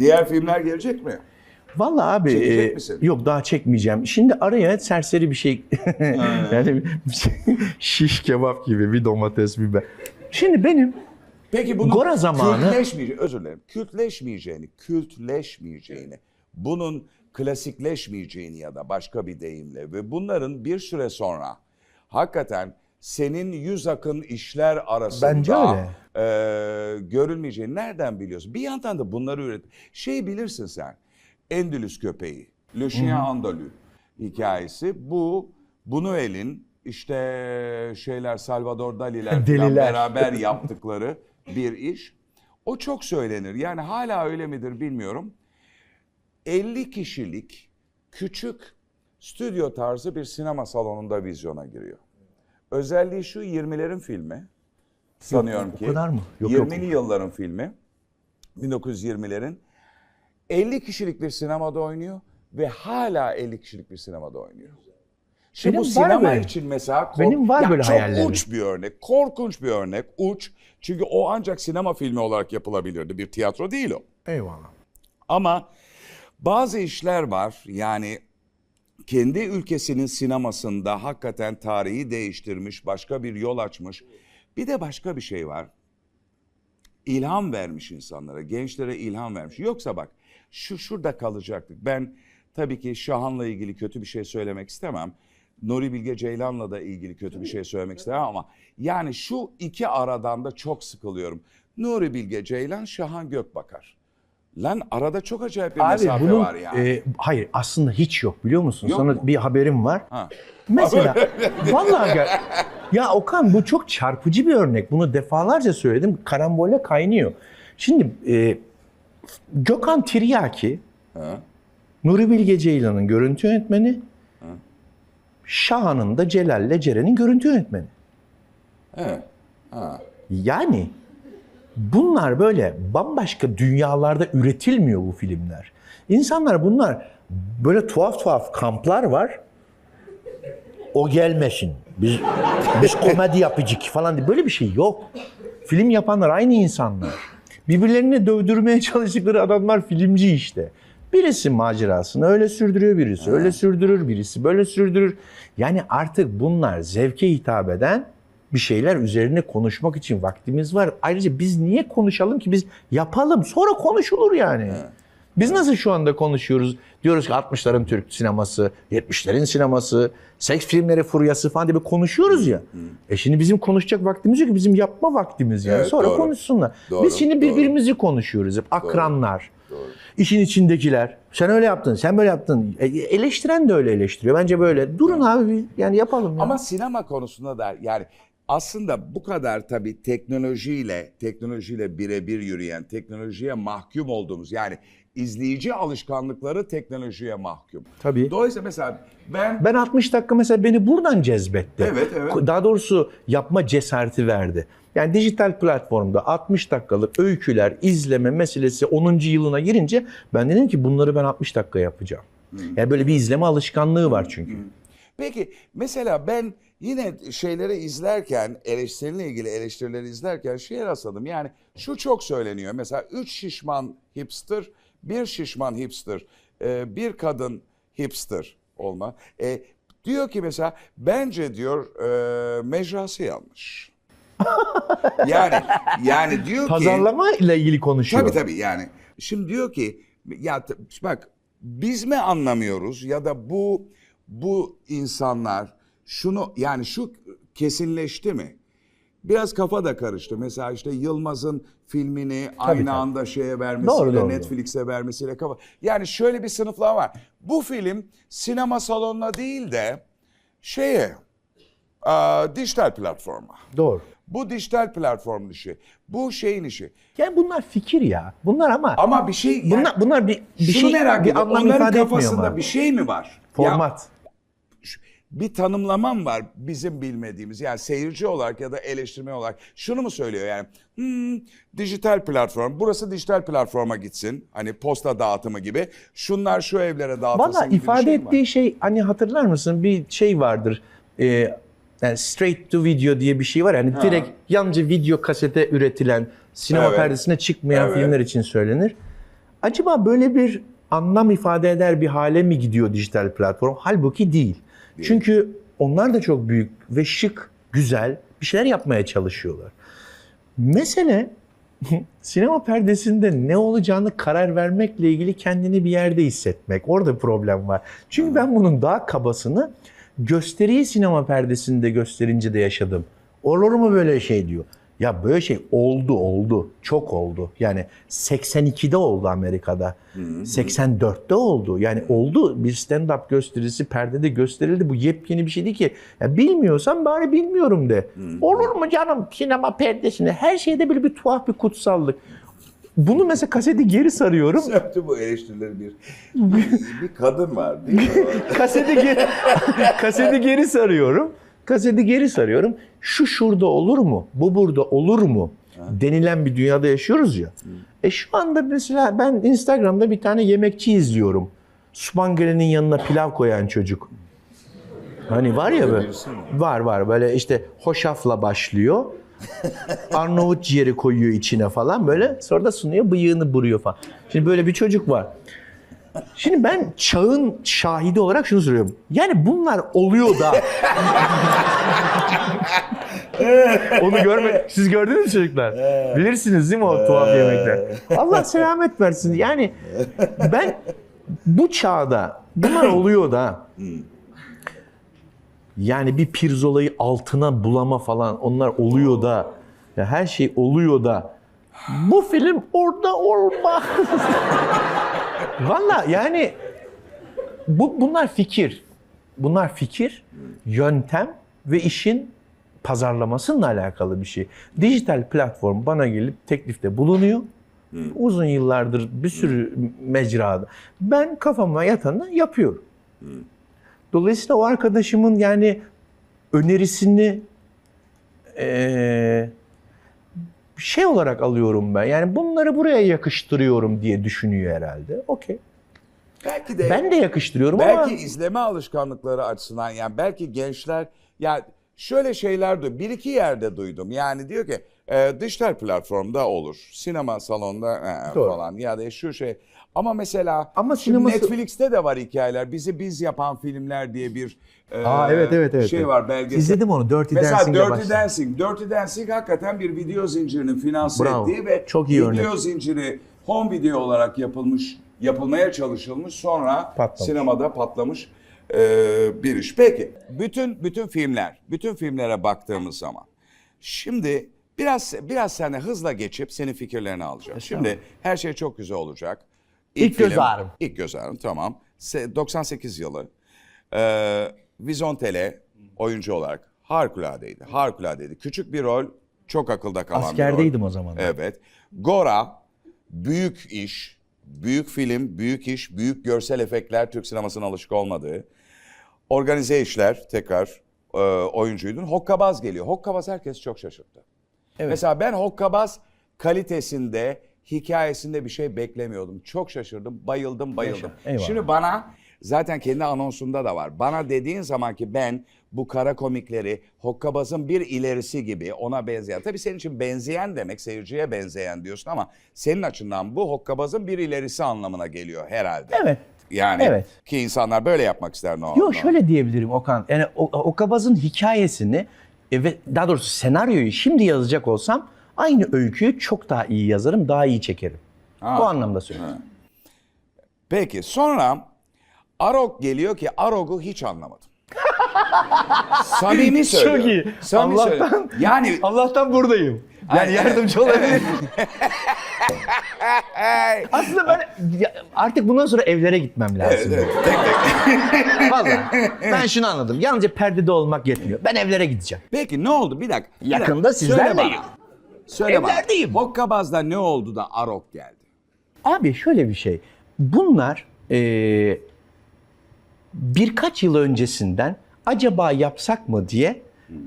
Diğer filmler gelecek mi? Vallahi abi e, yok daha çekmeyeceğim. Şimdi araya serseri bir şey yani şiş kebap gibi bir domates biber. Şimdi benim Peki bunun Gora zamanı- kültleşmeyeceğini, özür dilerim, kültleşmeyeceğini, kültleşmeyeceğini, bunun klasikleşmeyeceğini ya da başka bir deyimle ve bunların bir süre sonra hakikaten senin yüz akın işler arasında Bence öyle. e, görülmeyeceğini nereden biliyorsun? Bir yandan da bunları üret. Şey bilirsin sen, Endülüs köpeği, Le Chien Andalou hikayesi. Bu Buñuel'in işte şeyler Salvador Dali'ler falan Deliler. beraber yaptıkları bir iş. O çok söylenir. Yani hala öyle midir bilmiyorum. 50 kişilik küçük stüdyo tarzı bir sinema salonunda vizyona giriyor. Özelliği şu 20'lerin filmi. Sanıyorum o ki. kadar mı? Yok, yok. 20'li yılların filmi. 1920'lerin. 50 kişilik bir sinemada oynuyor ve hala 50 kişilik bir sinemada oynuyor. Şimdi Benim bu sinema böyle. için mesela kork- Benim var Ya böyle çok hayallerim. uç bir örnek, korkunç bir örnek, uç. Çünkü o ancak sinema filmi olarak yapılabilirdi. Bir tiyatro değil o. eyvallah. Ama bazı işler var yani kendi ülkesinin sinemasında hakikaten tarihi değiştirmiş, başka bir yol açmış. Bir de başka bir şey var. İlham vermiş insanlara, gençlere ilham vermiş. Yoksa bak şu şurada kalacaktık. Ben tabii ki Şahan'la ilgili kötü bir şey söylemek istemem. Nuri Bilge Ceylan'la da ilgili kötü bir şey söylemek istemem ama yani şu iki aradan da çok sıkılıyorum. Nuri Bilge Ceylan, Şahan Gökbakar. Lan arada çok acayip bir Abi mesafe bunun var yani. e, hayır aslında hiç yok biliyor musun? Yok Sana mu? bir haberim var. Ha. Mesela vallahi ya Okan bu çok çarpıcı bir örnek. Bunu defalarca söyledim. Karambole kaynıyor. Şimdi e, Gökhan Tiryaki Ha. Nuri Bilge Ceylan'ın görüntü yönetmeni. Şahan'ın da Celal'le Ceren'in görüntü yönetmeni. Evet. Ha. Yani bunlar böyle bambaşka dünyalarda üretilmiyor bu filmler. İnsanlar bunlar böyle tuhaf tuhaf kamplar var. O gelmesin. Biz biz komedi yapıcık falan diye böyle bir şey yok. Film yapanlar aynı insanlar. Birbirlerini dövdürmeye çalıştıkları adamlar filmci işte. Birisi macerasını öyle sürdürüyor, birisi öyle sürdürür, birisi böyle sürdürür. Yani artık bunlar zevke hitap eden bir şeyler üzerine konuşmak için vaktimiz var. Ayrıca biz niye konuşalım ki? Biz yapalım. Sonra konuşulur yani. Biz nasıl şu anda konuşuyoruz? Diyoruz ki 60'ların Türk sineması, 70'lerin sineması, seks filmleri furyası falan diye konuşuyoruz ya. E şimdi bizim konuşacak vaktimiz yok ki bizim yapma vaktimiz yani. Evet, Sonra doğru. konuşsunlar. Doğru, Biz şimdi doğru. birbirimizi konuşuyoruz hep. Akranlar. işin içindekiler. Sen öyle yaptın, sen böyle yaptın. E, eleştiren de öyle eleştiriyor. Bence böyle. Durun abi yani yapalım ya. Ama sinema konusunda da yani aslında bu kadar tabii teknolojiyle teknolojiyle birebir yürüyen, teknolojiye mahkum olduğumuz yani izleyici alışkanlıkları teknolojiye mahkum. Tabii. Dolayısıyla mesela ben Ben 60 dakika mesela beni buradan cezbetti. Evet, evet. Daha doğrusu yapma cesareti verdi. Yani dijital platformda 60 dakikalık öyküler, izleme meselesi 10. yılına girince ben dedim ki bunları ben 60 dakika yapacağım. Yani böyle bir izleme alışkanlığı var çünkü. Peki mesela ben yine şeyleri izlerken eleştiriyle ilgili eleştirileri izlerken şeye rastladım. Yani şu çok söyleniyor. Mesela üç şişman hipster, bir şişman hipster, e, bir kadın hipster olma. E, diyor ki mesela bence diyor e, mecrası yanlış. yani yani diyor ki Pazarlama ile ilgili konuşuyor. Tabii tabii yani. Şimdi diyor ki ya bak biz mi anlamıyoruz ya da bu bu insanlar şunu yani şu kesinleşti mi? Biraz kafa da karıştı. Mesela işte Yılmaz'ın filmini aynı tabii. anda şeye vermesiyle, Netflix'e vermesiyle kafa. Yani şöyle bir sınıflama var. Bu film sinema salonuna değil de şeye, aa, dijital platforma. Doğru. Bu dijital platformun işi. Bu şeyin işi. Yani bunlar fikir ya. Bunlar ama, Ama bir şey... yani bunlar bunlar bir bir şunu şey merak bir ediyorum. anlam Onların ifade etmiyor kafasında bir şey mi var? Ya, Format. şu- bir tanımlamam var bizim bilmediğimiz. Yani seyirci olarak ya da eleştirme olarak. Şunu mu söylüyor yani? Hmm, dijital platform. Burası dijital platforma gitsin. Hani posta dağıtımı gibi. Şunlar şu evlere dağıtılsın Valla gibi ifade şey mi var? ettiği şey hani hatırlar mısın bir şey vardır. Ee, yani straight to video diye bir şey var. Yani direkt yalnızca video kasete üretilen sinema Evet. perdesine çıkmayan Evet. filmler için söylenir. Acaba böyle bir anlam ifade eder bir hale mi gidiyor dijital platform? Halbuki değil. Çünkü onlar da çok büyük ve şık, güzel bir şeyler yapmaya çalışıyorlar. Mesele sinema perdesinde ne olacağını karar vermekle ilgili kendini bir yerde hissetmek. Orada problem var. Çünkü ben bunun daha kabasını gösteriyi sinema perdesinde gösterince de yaşadım. Olur mu böyle şey diyor. Ya böyle şey oldu oldu. Çok oldu. Yani 82'de oldu Amerika'da. 84'te oldu. Yani oldu. Bir stand-up gösterisi perdede gösterildi. Bu yepyeni bir şey değil ki. Ya bilmiyorsan bari bilmiyorum de. Olur mu canım sinema perdesinde? Her şeyde böyle bir tuhaf bir kutsallık. Bunu mesela kaseti geri sarıyorum. Bütün bu eleştirileri bir, bir, bir kadın var değil mi? kaseti geri, kaseti geri sarıyorum. Kaseti geri sarıyorum. Şu şurada olur mu? Bu burada olur mu? Denilen bir dünyada yaşıyoruz ya. E şu anda mesela ben Instagram'da bir tane yemekçi izliyorum. Spangele'nin yanına pilav koyan çocuk. Hani var ya böyle. Var var böyle işte hoşafla başlıyor. Arnavut ciğeri koyuyor içine falan böyle. Sonra da sunuyor bıyığını buruyor falan. Şimdi böyle bir çocuk var. Şimdi ben çağın şahidi olarak şunu soruyorum. Yani bunlar oluyor da. Onu görme. Siz gördünüz mü çocuklar? Bilirsiniz değil mi o tuhaf yemekler? Allah selamet versin. Yani ben bu çağda bunlar oluyor da. Yani bir pirzolayı altına bulama falan onlar oluyor da. Ya her şey oluyor da. Bu film orada olmaz. Valla yani bu bunlar fikir. Bunlar fikir, yöntem ve işin pazarlamasıyla alakalı bir şey. Dijital platform bana gelip teklifte bulunuyor. Uzun yıllardır bir sürü mecrada. Ben kafama yatanı yapıyorum. Dolayısıyla o arkadaşımın yani önerisini eee, şey olarak alıyorum ben. Yani bunları buraya yakıştırıyorum diye düşünüyor herhalde. Okey. Belki de Ben de yakıştırıyorum belki ama izleme alışkanlıkları açısından yani belki gençler ya şöyle şeyler duydum. Bir iki yerde duydum. Yani diyor ki e, dijital platformda olur. Sinema salonunda e, Doğru. falan ya da şu şey. Ama mesela Ama sineması- Netflix'te de var hikayeler. Bizi biz yapan filmler diye bir e, Aa, evet, evet, evet, şey evet. var belgesel. İzledim onu, Dirty Mesela Dancing'le Dirty başladım. Dancing. Dirty Dancing hakikaten bir video zincirinin finanse Bravo. ettiği ve Çok iyi video örnek. zinciri home video olarak yapılmış, yapılmaya çalışılmış sonra Patlamış. sinemada patlamış e, bir iş. Peki bütün bütün filmler, bütün filmlere baktığımız zaman şimdi biraz biraz sene hızla geçip senin fikirlerini alacağım. Şimdi her şey çok güzel olacak. İlk göz film- ağrım. İlk göz ağrım tamam. Se- 98 yılı. Ee, Vizontele oyuncu olarak harikuladeydi. Harikuladeydi. Küçük bir rol, çok akılda kalan bir rol. askerdeydim o zaman. Evet. Gora büyük iş, büyük film, büyük iş, büyük görsel efektler Türk sinemasına alışık olmadığı. Organize işler tekrar e, oyuncuydun. Hokkabaz geliyor. Hokkabaz herkes çok şaşırttı. Mesela ben Hokkabaz kalitesinde, hikayesinde bir şey beklemiyordum. Çok şaşırdım, bayıldım, bayıldım. Yaşa, eyvallah. Şimdi bana zaten kendi anonsunda da var. Bana dediğin zaman ki ben bu kara komikleri Hokkabaz'ın bir ilerisi gibi ona benzeyen. Tabii senin için benzeyen demek seyirciye benzeyen diyorsun ama senin açından bu Hokkabaz'ın bir ilerisi anlamına geliyor herhalde. Evet. Yani Evet. ki insanlar böyle yapmak ister no. Yok şöyle diyebilirim Okan. Yani o, Okabaz'ın hikayesini e, ve daha doğrusu senaryoyu şimdi yazacak olsam aynı öyküyü çok daha iyi yazarım, daha iyi çekerim. Ha. Bu anlamda söylüyorum. Peki sonra Arok geliyor ki Arog'u hiç anlamadım. Samimi söylüyorum. Çok iyi. Samimi Allah'tan- söylüyorum. Yani Allah'tan buradayım. Yani yardımcı olabilirim. Aslında ben artık bundan sonra evlere gitmem lazım. evet, evet, tek tek. Vallahi ben şunu anladım. Yalnızca perdede olmak yetmiyor. Ben evlere gideceğim. Peki ne oldu? Bir dakika. bir Yakında dakika. Bana. Söyle. Evlerdeyim. Hokkabaz'da ne oldu da Arok geldi? Abi şöyle bir şey. Bunlar eee, birkaç yıl öncesinden acaba yapsak mı diye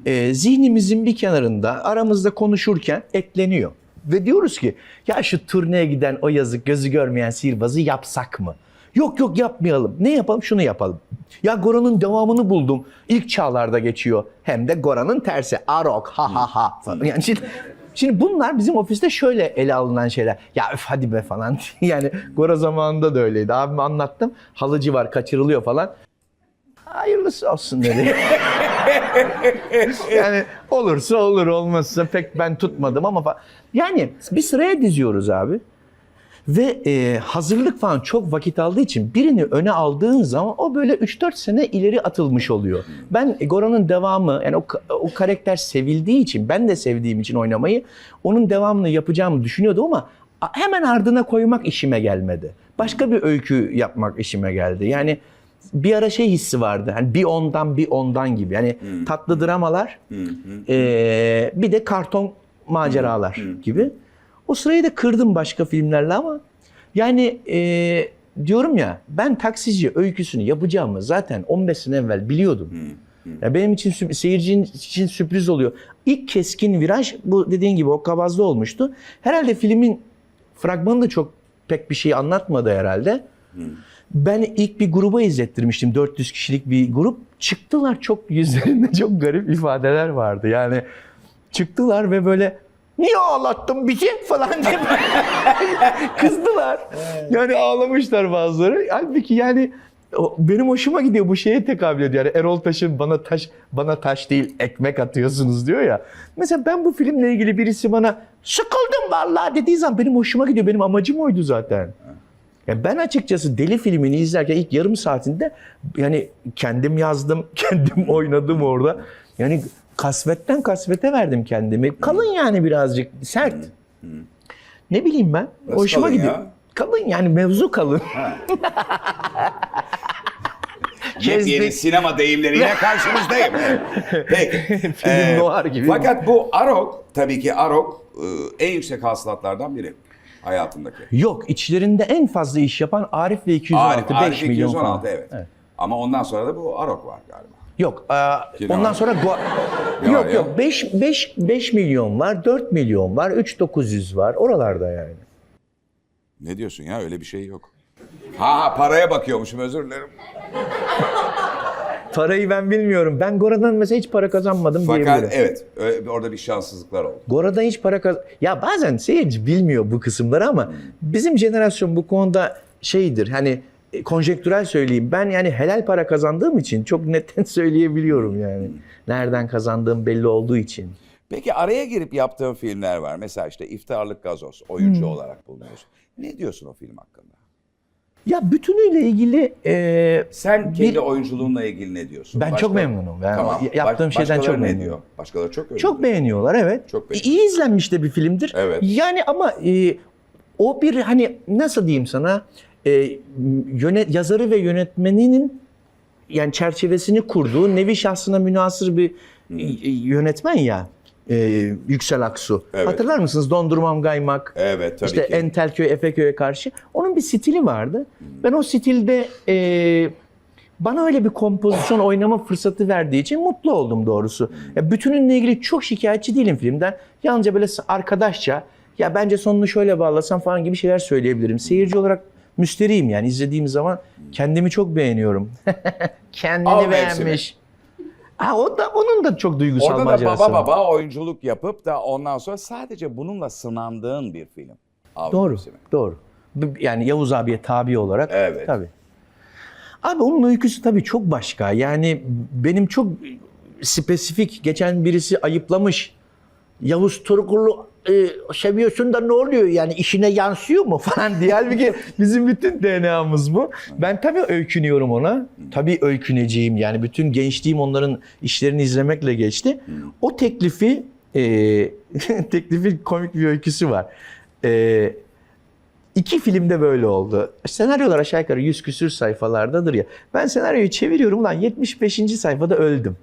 eee, zihnimizin bir kenarında aramızda konuşurken ekleniyor. Ve diyoruz ki ya şu turneye giden o yazık gözü görmeyen sihirbazı yapsak mı? Yok yok yapmayalım. Ne yapalım? Şunu yapalım. Ya Gora'nın devamını buldum. İlk çağlarda geçiyor. Hem de Gora'nın tersi. Arok ha ha ha falan. Yani şimdi Şimdi bunlar bizim ofiste şöyle ele alınan şeyler. Ya öf hadi be falan. yani Gora zamanında da öyleydi. Abime anlattım. Halıcı var kaçırılıyor falan. Hayırlısı olsun dedi. yani olursa olur olmazsa pek ben tutmadım ama fa- yani bir sıraya diziyoruz abi. Ve e, hazırlık falan çok vakit aldığı için birini öne aldığın zaman o böyle 3-4 sene ileri atılmış oluyor. Ben Goran'ın devamı yani o, o karakter sevildiği için ben de sevdiğim için oynamayı onun devamını yapacağımı düşünüyordum ama hemen ardına koymak işime gelmedi. Başka bir öykü yapmak işime geldi. Yani bir ara şey hissi vardı. Hani bir ondan bir ondan gibi. Yani tatlı dramalar e, bir de karton maceralar gibi. O sırayı da kırdım başka filmlerle ama yani e, diyorum ya ben taksici öyküsünü yapacağımı zaten 15 sene evvel biliyordum. Ya benim için seyircinin için sürpriz oluyor. İlk keskin viraj bu dediğin gibi o kabazda olmuştu. Herhalde filmin fragmanı da çok pek bir şey anlatmadı herhalde. Ben ilk bir gruba izlettirmiştim. 400 kişilik bir grup. Çıktılar çok yüzlerinde çok garip ifadeler vardı. Yani çıktılar ve böyle niye ağlattın bizi falan diye kızdılar. Yani ağlamışlar bazıları. Halbuki yani benim hoşuma gidiyor bu şeye tekabül ediyor. Yani Erol Taş'ın bana taş bana taş değil ekmek atıyorsunuz diyor ya. Mesela ben bu filmle ilgili birisi bana sıkıldım vallahi dediği zaman benim hoşuma gidiyor. Benim amacım oydu zaten. Ya ben açıkçası Deli filmini izlerken ilk yarım saatinde yani kendim yazdım, kendim oynadım orada. Yani kasvetten kasvete verdim kendimi. Kalın yani birazcık sert. Ne bileyim ben. Nasıl hoşuma kalın gidiyor. ya? Kalın yani mevzu kalın. Yepyeni Kezdik. sinema deyimleriyle karşınızdayım. Peki. Film noir gibi. Fakat bu Arok, tabii ki Arok e, en yüksek hasılatlardan biri hayatımdaki. Yok içlerinde en fazla iş yapan Arif ve 216 Arif, 5 Arif milyon 216 falan. evet. Ama ondan sonra da bu Arok var galiba. Yok. e, ondan sonra Gua- var yok ya? yok 5 5 5 milyon var, 4 milyon var, 3900 var. Oralarda yani. Ne diyorsun ya öyle bir şey yok. Ha ha paraya bakıyormuşum özür dilerim. Parayı ben bilmiyorum. Ben Gora'dan mesela hiç para kazanmadım Fakat diyebilirim. evet ö- orada bir şanssızlıklar oldu. Gora'dan hiç para kaz... Ya bazen seyirci bilmiyor bu kısımları ama bizim jenerasyon bu konuda şeydir. Hani konjektürel söyleyeyim. Ben yani helal para kazandığım için çok netten söyleyebiliyorum yani. Nereden kazandığım belli olduğu için. Peki araya girip yaptığın filmler var. Mesela işte İftarlık Gazoz oyuncu olarak bulunuyorsun. Ne diyorsun o film hakkında? Ya bütünüyle ilgili e, Sen kendi Bir- oyunculuğunla ilgili ne diyorsun? Ben çok memnunum. Ben tamam. yaptığım Baş- şeyden başkaları çok ne memnunum. diyor? Başkaları çok övüyor. Çok beğeniyorlar evet. Çok beğeniyor. İyi izlenmiş de bir filmdir. Evet. Yani ama e, o bir hani nasıl diyeyim sana e, yönet yazarı ve yönetmeninin yani çerçevesini kurduğu nevi şahsına münasır bir e, yönetmen ya. e, Yüksel Aksu. Evet. Hatırlar mısınız? Dondurmam Gaymak. Evet tabii işte ki. Entelköy, Efeköy'e karşı. Onun bir stili vardı. Ben o stilde e, bana öyle bir kompozisyon oynama fırsatı verdiği için mutlu oldum doğrusu. Ya bütününle ilgili çok şikayetçi değilim filmden. Yalnızca böyle arkadaşça ya bence sonunu şöyle bağlasam falan gibi şeyler söyleyebilirim. Seyirci olarak müsteriyim yani izlediğim zaman kendimi çok beğeniyorum. Kendini mevsimi. beğenmiş. Ha, o da onun da çok duygusal Orada da macerası baba var. baba oyunculuk yapıp da ondan sonra sadece bununla sınandığın bir film. Av Doğru, Mevsimi. doğru. Yani Yavuz abiye tabi olarak. Evet. Tabii. Abi onun öyküsü tabii çok başka. Yani benim çok spesifik. Geçen birisi ayıplamış. Yavuz Turgul'u e, seviyorsun da ne oluyor yani işine yansıyor mu falan diye. Halbuki bizim bütün DNA'mız bu. Ben tabii öykünüyorum ona. Tabii öyküneceğim yani bütün gençliğim onların işlerini izlemekle geçti. O teklifi e, teklifi komik bir öyküsü var. E, İki filmde böyle oldu. Senaryolar aşağı yukarı 100 küsür sayfalardadır ya. Ben senaryoyu çeviriyorum lan 75. sayfada öldüm.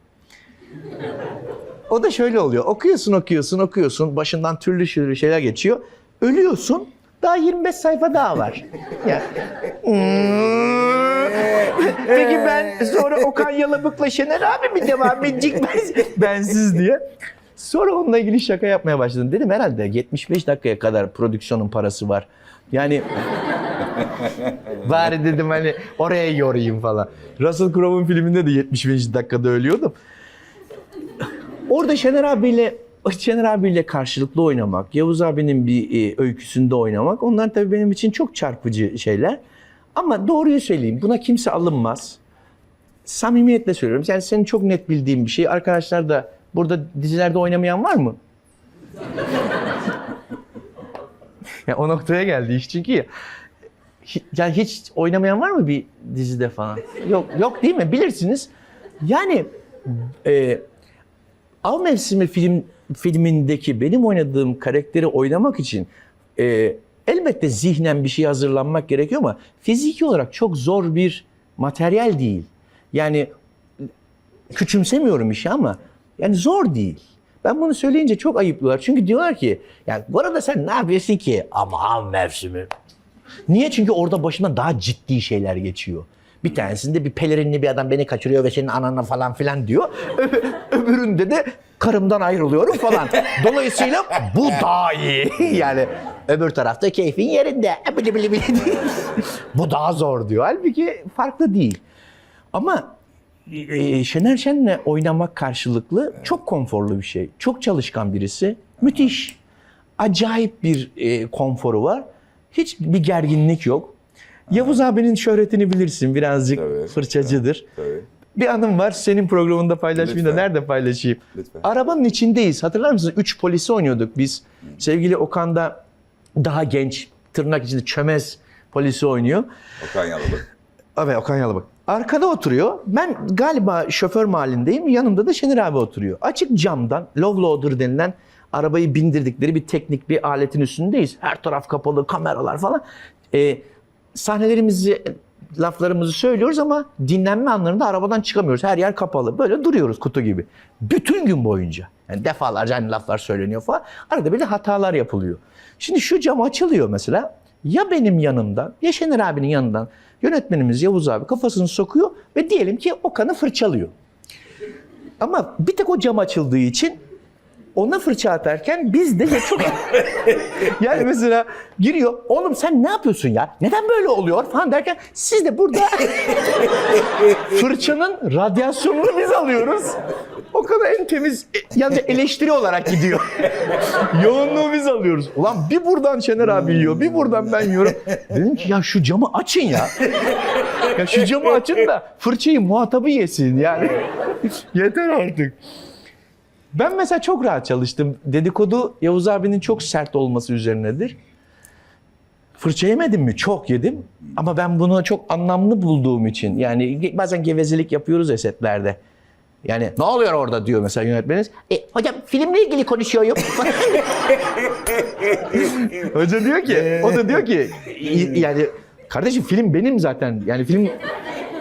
O da şöyle oluyor. Okuyorsun, okuyorsun, okuyorsun. Başından türlü türlü şeyler geçiyor. Ölüyorsun. Daha 25 sayfa daha var. Ya. Peki ben sonra Okan Yalabık'la Şener abi mi devam edecek ben, bensiz diye. Sonra onunla ilgili şaka yapmaya başladım. Dedim herhalde 75 dakikaya kadar prodüksiyonun parası var. Yani bari dedim hani oraya yorayım falan. Russell Crowe'un filminde de 75 dakikada ölüyordum. Orada Şener abiyle Şener abiyle karşılıklı oynamak, Yavuz abinin bir e, öyküsünde oynamak onlar tabii benim için çok çarpıcı şeyler. Ama doğruyu söyleyeyim buna kimse alınmaz. Samimiyetle söylüyorum. Yani senin çok net bildiğin bir şey. Arkadaşlar da burada dizilerde oynamayan var mı? ya o noktaya geldi iş çünkü ya. Yani hiç oynamayan var mı bir dizide falan? Yok yok değil mi? Bilirsiniz. Yani e, Av Mevsimi film filmindeki benim oynadığım karakteri oynamak için e, elbette zihnen bir şey hazırlanmak gerekiyor ama fiziki olarak çok zor bir materyal değil. Yani küçümsemiyorum işi ama yani zor değil. Ben bunu söyleyince çok ayıplıyorlar. Çünkü diyorlar ki yani bu arada sen ne yapıyorsun ki? Ama av mevsimi. Niye? Çünkü orada başına daha ciddi şeyler geçiyor. Bir tanesinde bir pelerinli bir adam beni kaçırıyor ve senin anana falan filan diyor. Öbüründe de karımdan ayrılıyorum falan. Dolayısıyla bu daha iyi. yani öbür tarafta keyfin yerinde. Bili bili bili. bu daha zor diyor. Halbuki farklı değil. Ama e, Şener Şen'le oynamak karşılıklı çok konforlu bir şey. Çok çalışkan birisi. Müthiş. Acayip bir e, konforu var. Hiç bir gerginlik yok. Yavuz abinin şöhretini bilirsin. Birazcık Tabii, fırçacıdır. Tabii. Bir anım var. Senin programında paylaşmayayım da Lütfen. nerede paylaşayım? Lütfen. Arabanın içindeyiz. Hatırlar mısınız? Üç polisi oynuyorduk biz. Sevgili Okan da daha genç, tırnak içinde çömez polisi oynuyor. Okan Yalıbık. Evet Okan Yalabık. Arkada oturuyor. Ben galiba şoför mahallindeyim. Yanımda da Şener abi oturuyor. Açık camdan low loader denilen arabayı bindirdikleri bir teknik bir aletin üstündeyiz. Her taraf kapalı, kameralar falan. Ee, sahnelerimizi, laflarımızı söylüyoruz ama dinlenme anlarında arabadan çıkamıyoruz. Her yer kapalı. Böyle duruyoruz kutu gibi. Bütün gün boyunca. Yani defalarca aynı laflar söyleniyor falan. Arada bir de hatalar yapılıyor. Şimdi şu cam açılıyor mesela. Ya benim yanımdan ya Şener abinin yanından yönetmenimiz Yavuz abi kafasını sokuyor ve diyelim ki Okan'ı fırçalıyor. Ama bir tek o cam açıldığı için ona fırça atarken biz de ya çok... yani mesela giriyor, oğlum sen ne yapıyorsun ya? Neden böyle oluyor falan derken siz de burada fırçanın radyasyonunu biz alıyoruz. O kadar en temiz, yalnız eleştiri olarak gidiyor. Yoğunluğu biz alıyoruz. Ulan bir buradan Şener abi yiyor, bir buradan ben yiyorum. Dedim ki ya şu camı açın ya. Ya şu camı açın da fırçayı muhatabı yesin yani. Yeter artık. Ben mesela çok rahat çalıştım. Dedikodu Yavuz abinin çok sert olması üzerinedir. Fırça yemedim mi? Çok yedim. Ama ben bunu çok anlamlı bulduğum için. Yani bazen gevezelik yapıyoruz ya setlerde. Yani ne oluyor orada diyor mesela yönetmeniniz. E, hocam filmle ilgili konuşuyorum. Hoca diyor ki, o da diyor ki "İ- yani kardeşim film benim zaten. Yani film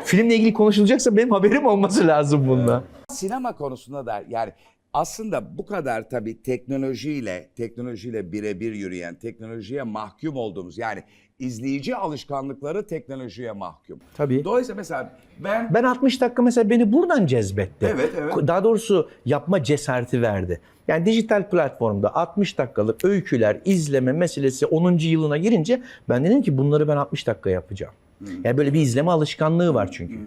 filmle ilgili konuşulacaksa benim haberim olması lazım bunda. Sinema konusunda da yani aslında bu kadar tabii teknolojiyle, teknolojiyle birebir yürüyen, teknolojiye mahkum olduğumuz yani izleyici alışkanlıkları teknolojiye mahkum. Tabii. Dolayısıyla mesela ben Ben 60 dakika mesela beni buradan cezbetti. Evet, evet. Daha doğrusu yapma cesareti verdi. Yani dijital platformda 60 dakikalık öyküler, izleme meselesi 10. yılına girince ben dedim ki bunları ben 60 dakika yapacağım. Yani böyle bir izleme alışkanlığı var çünkü.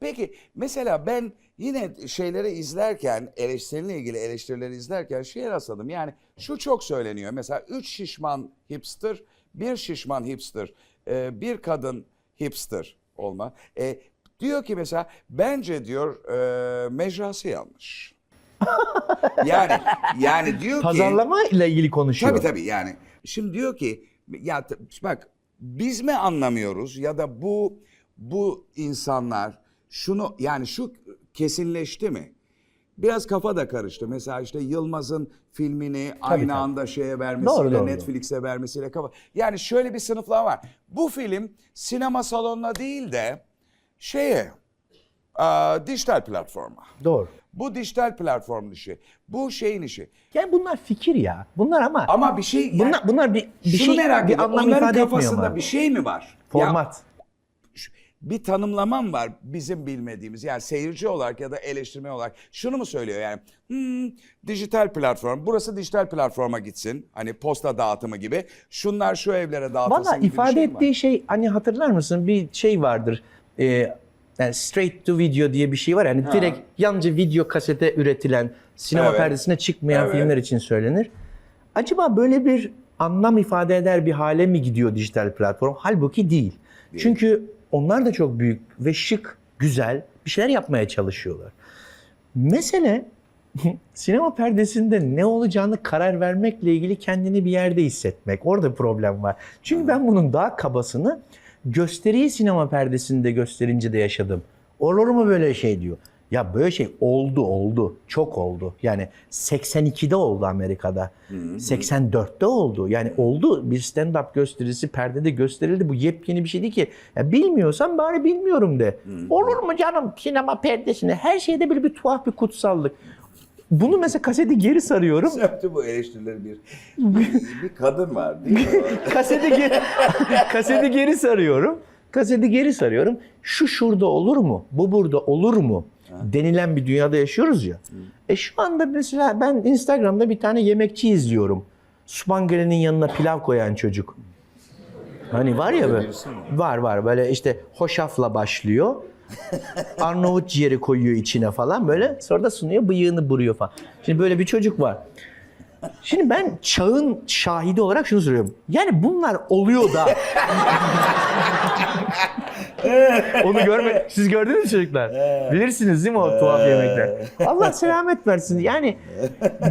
Peki mesela ben yine şeyleri izlerken eleştirilerle ilgili eleştirileri izlerken şeye rastladım. Yani şu çok söyleniyor. Mesela üç şişman hipster, bir şişman hipster, e, bir kadın hipster olma. E, diyor ki mesela bence diyor e, mecrası yanlış. yani yani diyor ki Pazarlama ile ilgili konuşuyor. Tabii tabii yani. Şimdi diyor ki ya bak biz mi anlamıyoruz ya da bu bu insanlar şunu yani şu kesinleşti mi? Biraz kafa da karıştı. Mesela işte Yılmaz'ın filmini aynı tabii. anda şeye vermesiyle, Doğru, doğru, Netflix'e vermesiyle kafa. Yani şöyle bir sınıflar var. Bu film sinema salonuna değil de şeye aa, dijital platforma. Doğru. Bu dijital platformun işi. Bu şeyin işi. Yani bunlar fikir ya. Bunlar ama, Ama bir şey yani- bunlar, bunlar bir, bir Şunu şey merak bir anlam ifade etmiyor kafasında ama. bir şey mi var? Ya, Format. şu- bir tanımlamam var bizim bilmediğimiz. Yani seyirci olarak ya da eleştirmen olarak. Şunu mu söylüyor yani? Hmm, dijital platform. Burası dijital platforma gitsin. Hani posta dağıtımı gibi. Şunlar şu evlere dağıtılsın Valla gibi bir ifade şey mi var? ettiği şey hani hatırlar mısın bir şey vardır. Ee, yani straight to video diye bir şey var. Yani direkt yalnızca video kasete üretilen, sinema Evet. perdesine çıkmayan Evet. filmler için söylenir. Acaba böyle bir anlam ifade eder bir hale mi gidiyor dijital platform? Halbuki değil. Çünkü onlar da çok büyük ve şık, güzel bir şeyler yapmaya çalışıyorlar. Mesele sinema perdesinde ne olacağını karar vermekle ilgili kendini bir yerde hissetmek. Orada problem var. Çünkü ben bunun daha kabasını gösteriyi sinema perdesinde gösterince de yaşadım. Olur mu böyle şey diyor. Ya böyle şey oldu oldu. Çok oldu. Yani 82'de oldu Amerika'da. 84'te oldu. Yani oldu. Bir stand-up gösterisi perdede gösterildi. Bu yepyeni bir şey değil ki. Ya bilmiyorsan bari bilmiyorum de. Olur mu canım sinema perdesine? Her şeyde böyle bir tuhaf bir kutsallık. Bunu mesela kaseti geri sarıyorum. Yaptı bu eleştirileri bir, bir, bir kadın var değil mi? kaseti geri, kaseti geri sarıyorum. Kaseti geri sarıyorum. Şu şurada olur mu? Bu burada olur mu? Denilen bir dünyada yaşıyoruz ya. E şu anda mesela ben Instagram'da bir tane yemekçi izliyorum. Spangere'nin yanına pilav koyan çocuk. Hani var ya böyle. Var var böyle işte hoşafla başlıyor. Arnavut ciğeri koyuyor içine falan böyle. Sonra da sunuyor bıyığını buruyor falan. Şimdi böyle bir çocuk var. Şimdi ben çağın şahidi olarak şunu söylüyorum. Yani bunlar oluyor da. Onu görme. Siz gördünüz mü çocuklar? Bilirsiniz değil mi o tuhaf yemekler? Allah selamet versin. Yani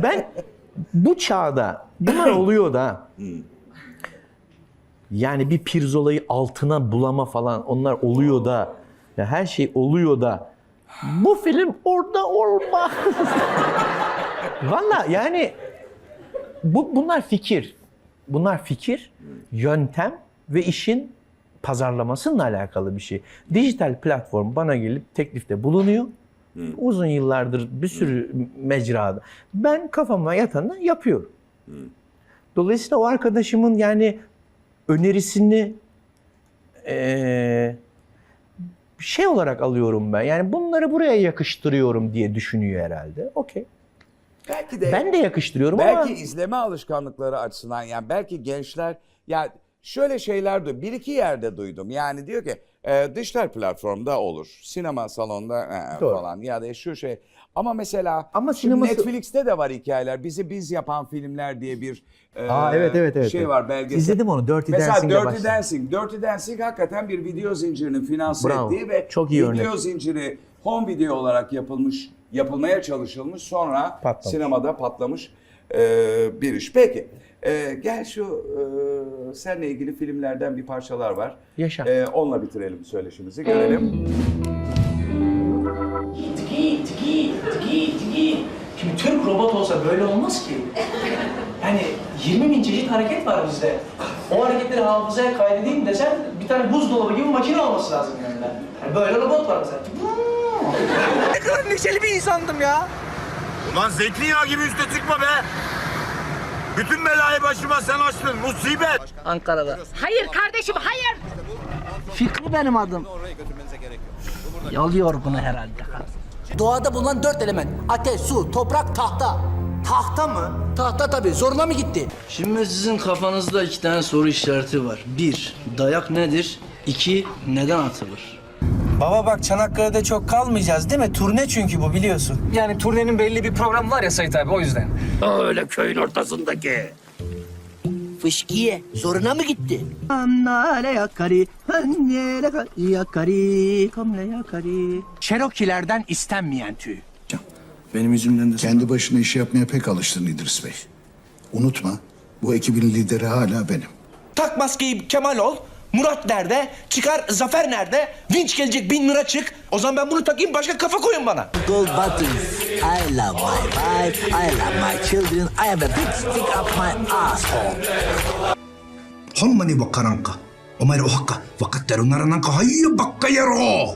ben bu çağda bunlar oluyor da. Yani bir pirzolayı altına bulama falan onlar oluyor da. Ya her şey oluyor da. Bu film orada olmaz. Valla yani bu bunlar fikir. Bunlar fikir, yöntem ve işin pazarlamasıyla alakalı bir şey. Dijital platform bana gelip teklifte bulunuyor. Uzun yıllardır bir sürü mecrada. Ben kafama yatanı yapıyorum. Dolayısıyla o arkadaşımın yani önerisini eee, şey olarak alıyorum ben. Yani bunları buraya yakıştırıyorum diye düşünüyor herhalde. Okey. Belki de Ben de yakıştırıyorum belki ama izleme alışkanlıkları açısından yani belki gençler ya şöyle şeyler duydum. Bir iki yerde duydum. Yani diyor ki e, dijital platformda olur. Sinema salonunda e, Doğru. falan ya da şu şey. Ama mesela Ama sineması- Netflix'te de var hikayeler. Bizi biz yapan filmler diye bir e, Aa, evet, evet, evet, şey evet. var belgesel. İzledim onu, Dirty Mesela Dancing'le Dirty başladım. Dancing. Dirty Dancing hakikaten bir video zincirinin finanse Bravo. ettiği ve Çok iyi video örnek. zinciri home video olarak yapılmış, yapılmaya çalışılmış sonra Patlamış. sinemada patlamış e, bir iş. Peki e, gel şu e, seninle ilgili filmlerden bir parçalar var. Yaşa. E, onunla bitirelim söyleşimizi görelim. Git, git, git, git. Şimdi Türk robot olsa böyle olmaz ki. Yani 20 bin çeşit hareket var bizde. O hareketleri hafızaya kaydedeyim desen bir tane buzdolabı gibi makine olması lazım yanında. Yani böyle robot var mesela. Ne kadar neşeli bir insandım ya. Ulan zeytinyağı gibi üste çıkma be! Bütün belayı başıma sen açtın, musibet! Ankara'da. Hayır kardeşim hayır. Fikri benim adım. Yol yorgunu herhalde. Doğada bulunan dört element. Ateş, su, toprak, tahta. Tahta mı? Tahta tabii. Zoruna mı gitti? Şimdi sizin kafanızda iki tane soru işareti var. Bir, dayak nedir? İki, neden atılır? Baba bak Çanakkale'de çok kalmayacağız değil mi? Turne çünkü bu biliyorsun. Yani turnenin belli bir programı var ya Sait abi o yüzden. Öyle köyün ortasındaki. Fışkiye. Zoruna mı gitti? Cherokee'lerden istenmeyen tüy. Benim yüzümden de Kendi başına iş yapmaya pek alıştın İdris Bey. Unutma, bu ekibin lideri hala benim. Tak maskeyi Kemal ol. Murat nerede? Çıkar Zafer nerede? Vinç gelecek bin lira çık. O zaman ben bunu takayım başka kafa koyun bana. Gold buttons. I love my wife. I love my children. I have a big stick up my asshole. Hommani bakaranka. Omayra ohaka. Vakatteru narananka hayya bakkayaro.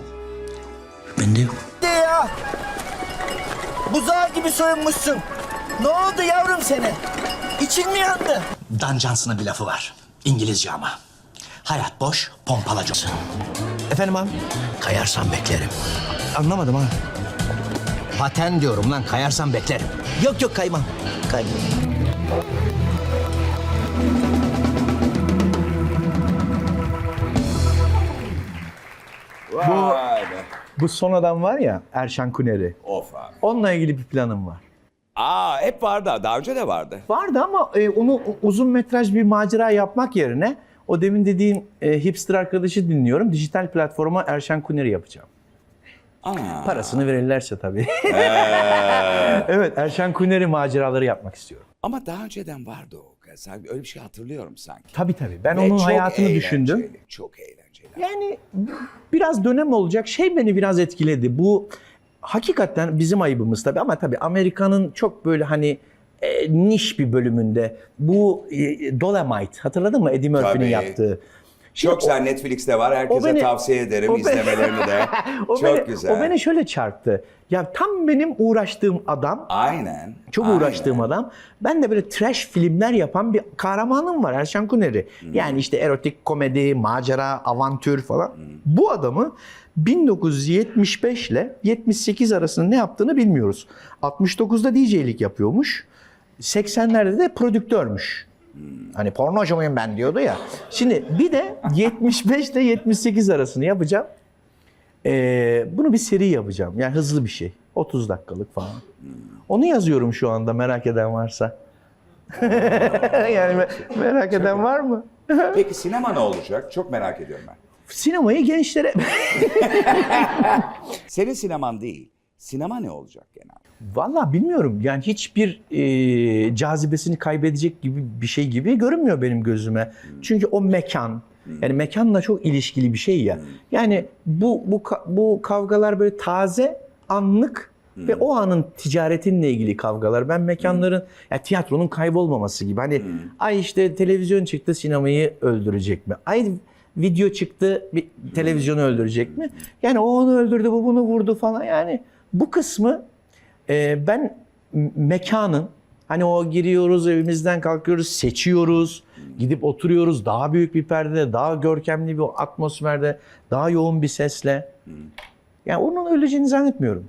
Bende yok. De ya. Buzağı gibi soyunmuşsun. Ne oldu yavrum senin? İçin mi yandı? Dan Johnson'ın bir lafı var. İngilizce ama. Hayat boş, pompalacaksın. Efendim abi? Kayarsan beklerim. Anlamadım ha. Paten diyorum lan. Kayarsan beklerim. Yok yok kaymam. Kaymam. Be. Bu son adam var ya Erşan Kuneri. Of abi. Onunla ilgili bir planım var. Aa hep vardı. Daha önce de vardı. Vardı ama e, onu uzun metraj bir macera yapmak yerine o demin dediğim e, hipster arkadaşı dinliyorum. Dijital platforma Erşan Kuneri yapacağım. Aa. Parasını verirlerse tabii. Ee, evet Erşan Kuneri maceraları yapmak istiyorum. ama daha önceden vardı o. Sen öyle bir şey hatırlıyorum sanki. Tabii tabii. Ben Ve onun hayatını eğlenceli, düşündüm. Çok eğlenceli. Yani biraz dönem olacak. Şey beni biraz etkiledi. Bu hakikaten bizim ayıbımız tabii ama tabii Amerika'nın çok böyle hani e, niş bir bölümünde bu e, Dolomite hatırladın mı Eddie Murphy'nin Tabii. yaptığı. Şimdi Çok güzel Netflix'te var. Herkese beni- tavsiye ederim o beni- izlemelerini de. o Çok beni, güzel. O beni şöyle çarptı. Ya tam benim uğraştığım adam, Aynen. çok aynen. uğraştığım adam. Ben de böyle trash filmler yapan bir kahramanım var Erşan Kuneri. Hmm. Yani işte erotik komedi, macera, avantür falan. Hmm. Bu adamı 1975 ile 78 arasında ne yaptığını bilmiyoruz. 69'da DJ'lik yapıyormuş. 80'lerde de prodüktörmüş. Hani pornocu muyum ben diyordu ya. Şimdi bir de 75 ile 78 arasını yapacağım. Ee, bunu bir seri yapacağım. Yani hızlı bir şey. 30 dakikalık falan. Onu yazıyorum şu anda merak eden varsa. yani me- merak eden var mı? Peki sinema ne olacak? Çok merak ediyorum ben. Sinemayı gençlere... Senin sineman değil. Sinema ne olacak genel? Vallahi bilmiyorum. Yani hiçbir e, cazibesini kaybedecek gibi bir şey gibi görünmüyor benim gözüme. Çünkü o mekan, yani mekanla çok ilişkili bir şey ya. Yani bu bu bu kavgalar böyle taze, anlık ve o anın ticaretinle ilgili kavgalar. Ben mekanların, ya tiyatronun kaybolmaması gibi. Hani ay işte televizyon çıktı sinemayı öldürecek mi? Ay video çıktı bir televizyonu öldürecek mi? Yani o onu öldürdü, bu bunu vurdu falan. Yani bu kısmı e, ben mekanın hani o giriyoruz evimizden kalkıyoruz seçiyoruz gidip oturuyoruz daha büyük bir perdede daha görkemli bir atmosferde daha yoğun bir sesle hmm. yani onun öleceğini zannetmiyorum.